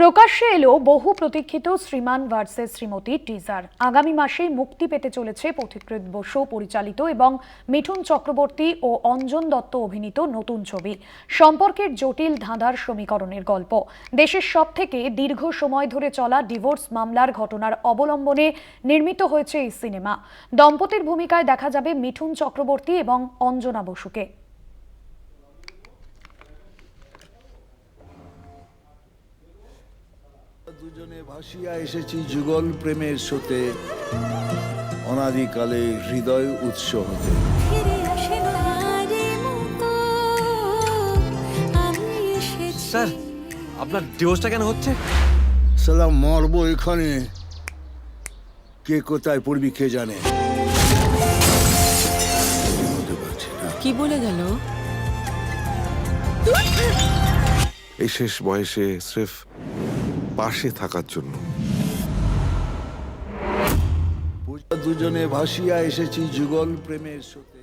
প্রকাশ্যে এলো বহু প্রতীক্ষিত শ্রীমান ভার্সেস শ্রীমতী টিজার। আগামী মাসেই মুক্তি পেতে চলেছে পথিকৃত বসু, পরিচালিত এবং মিঠুন চক্রবর্তী ও অঞ্জন দত্ত অভিনীত নতুন ছবি। সম্পর্কের জটিল ধাঁধার সমীকরণের গল্প। দেশের সব থেকে দীর্ঘ সময় ধরে চলা ডিভোর্স মামলার ঘটনার অবলম্বনে নির্মিত হয়েছে এই সিনেমা। দম্পতির ভূমিকায় দেখা যাবে মিঠুন চক্রবর্তী এবং অঞ্জনা বসুকে। দুজনে ভাসিয়া এসেছি যুগল প্রেমের স্রোতে অনাদিকালে হৃদয় উৎস হতে। স্যার আপনার ডিভোর্সটা কেন হচ্ছে? সালাম মরবো এখানে। কে কোথায় পড়বি কে জানে। কি বলে গেল? এই শেষ বয়সে স্রেফ পাশে থাকার জন্য। দুজনে ভাসিয়া এসেছি যুগল প্রেমের স্রোতে